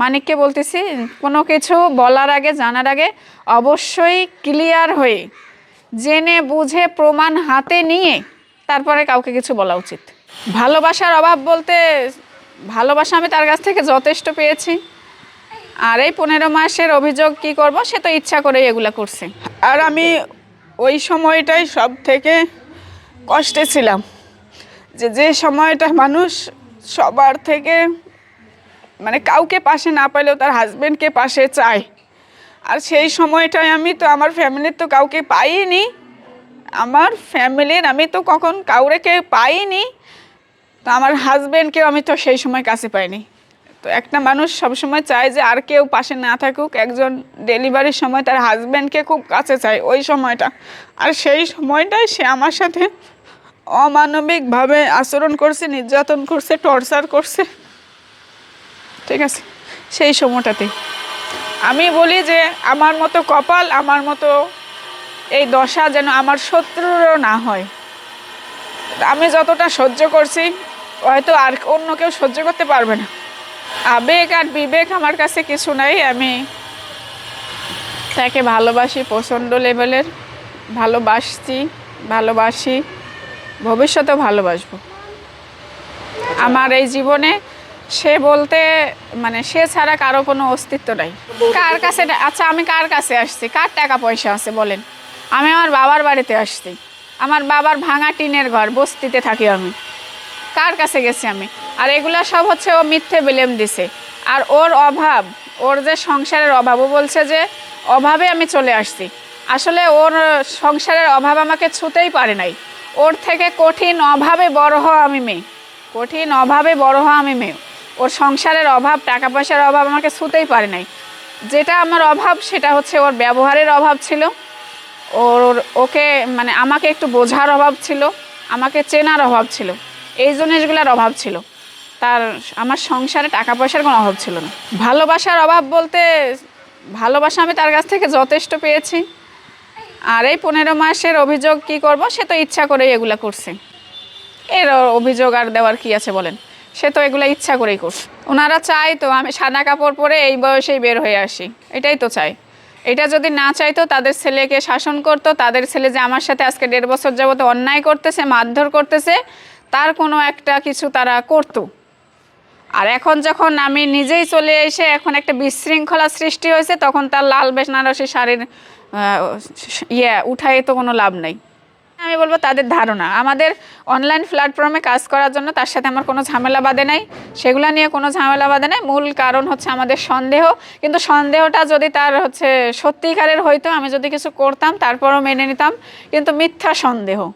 মানিককে বলতেছি, কোনো কিছু বলার আগে, জানার আগে অবশ্যই ক্লিয়ার হয়ে জেনে বুঝে প্রমাণ হাতে নিয়ে তারপরে কাউকে কিছু বলা উচিত। ভালোবাসার অভাব বলতে ভালোবাসা আমি তার কাছ থেকে যথেষ্ট পেয়েছি। আর এই পনেরো মাসের অভিযোগ কি করব, সে তো ইচ্ছা করেই এগুলো করছে। আর আমি ওই সময়টাই সব থেকে কষ্টে ছিলাম। যে যে সময়টা মানুষ সবার থেকে মানে কাউকে পাশে না পাইলেও তার হাজব্যান্ডকে পাশে চায়। আর সেই সময়টায় আমি তো আমার ফ্যামিলির তো কাউকে পাইনি। আমার ফ্যামিলির আমি তো কখন কাউরেকে পাইনি। তো আমার হাজব্যান্ডকেও আমি তো সেই সময় কাছে পাইনি। তো একটা মানুষ সবসময় চায় যে আর কেউ পাশে না থাকুক, একজন ডেলিভারির সময় তার হাজব্যান্ডকে খুব কাছে চায় ওই সময়টা। আর সেই সময়টাই সে আমার সাথে অমানবিকভাবে আচরণ করছে, নির্যাতন করছে টর্চার করছে। ঠিক আছে? সেই সময়টাতে। আমি বলি যে, আমার মতো কপাল, আমার মতো এই দশা যেন আমার শত্রুরও না হয়। আমি যতটা সহ্য করছি, হয়তো আর অন্য কেউ সহ্য করতে পারবে না। আবেগ আর বিবেক আমার কাছে কিছু নাই। আমি তাকে ভালোবাসি, প্রচণ্ড লেভেলের। ভালোবাসছি, ভালোবাসি, ভবিষ্যতেও ভালোবাসবো। আমার এই জীবনে সে বলতে মানে সে ছাড়া কারও কোনো অস্তিত্ব নাই। কার কাছে আচ্ছা আমি কার কাছে আসছি? কার টাকা পয়সা আছে বলেন? আমি আমার বাবার বাড়িতে আসছি। আমার বাবার ভাঙা টিনের ঘর, বস্তিতে থাকি আমি। কার কাছে গেছি আমি? আর এগুলা সব হচ্ছে ও মিথ্যে বিলেম দিছে। আর ওর অভাব, ওর যে সংসারের অভাব, ও বলছে যে অভাবে আমি চলে আসছি। আসলে ওর সংসারের অভাব আমাকে ছুতেই পারে নাই। ওর থেকে কঠিন অভাবে বড় হওয়া আমি মেয়ে। কঠিন অভাবে বড় হওয়া আমি মেয়ে। ওর সংসারের অভাব টাকা পয়সার অভাব আমাকে ছুতেই পারে নাই। যেটা আমার অভাব, সেটা হচ্ছে ওর ব্যবহারের অভাব ছিল। ওর ওকে মানে আমাকে একটু বোঝার অভাব ছিল, আমাকে চেনার অভাব ছিল। এই জিনিসগুলোর অভাব ছিল। তার, আমার সংসারে টাকা পয়সার কোনো অভাব ছিল না। ভালোবাসার অভাব বলতে ভালোবাসা আমি তার কাছ থেকে যথেষ্ট পেয়েছি। আর এই পনেরো মাসের অভিযোগ কি করব, সে তো ইচ্ছা করেই এগুলা করছে। এর অভিযোগ আর দেওয়ার কি আছে বলেন? সে তো এগুলো ইচ্ছা করেই করছে। ওনারা চায় তো আমি সাদা কাপড় পরে এই বয়সেই বের হয়ে আসি। এটাই তো চাই। এটা যদি না চাইতো তাদের ছেলেকে শাসন করতো তাদের ছেলে যে আমার সাথে আজকে দেড় বছর যাবত অন্যায় করতেছে মারধর করতেছে তার কোনো একটা কিছু তারা করতো। আর এখন যখন আমি নিজেই চলে এসে এখন একটা বিশৃঙ্খলা সৃষ্টি হয়েছে তখন তার লাল বেনারসি শাড়ির আহ, ইয়ে উঠায় তো কোনো লাভ নাই। আমি বলব তাদের ধারণা। আমাদের অনলাইন প্ল্যাটফর্মে কাজ করার জন্য তার সাথে আমার কোনো ঝামেলা বাঁধে নাই। সেগুলো নিয়ে কোনো ঝামেলা বাঁধে নাই। মূল কারণ হচ্ছে আমাদের সন্দেহ। কিন্তু সন্দেহটা যদি তার হচ্ছে সত্যিকারের হইতো, আমি যদি কিছু করতাম, তারপরও মেনে নিতাম। কিন্তু মিথ্যা সন্দেহ।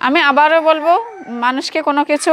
আমি আবারও বলব, মানুষকে কোনো কিছু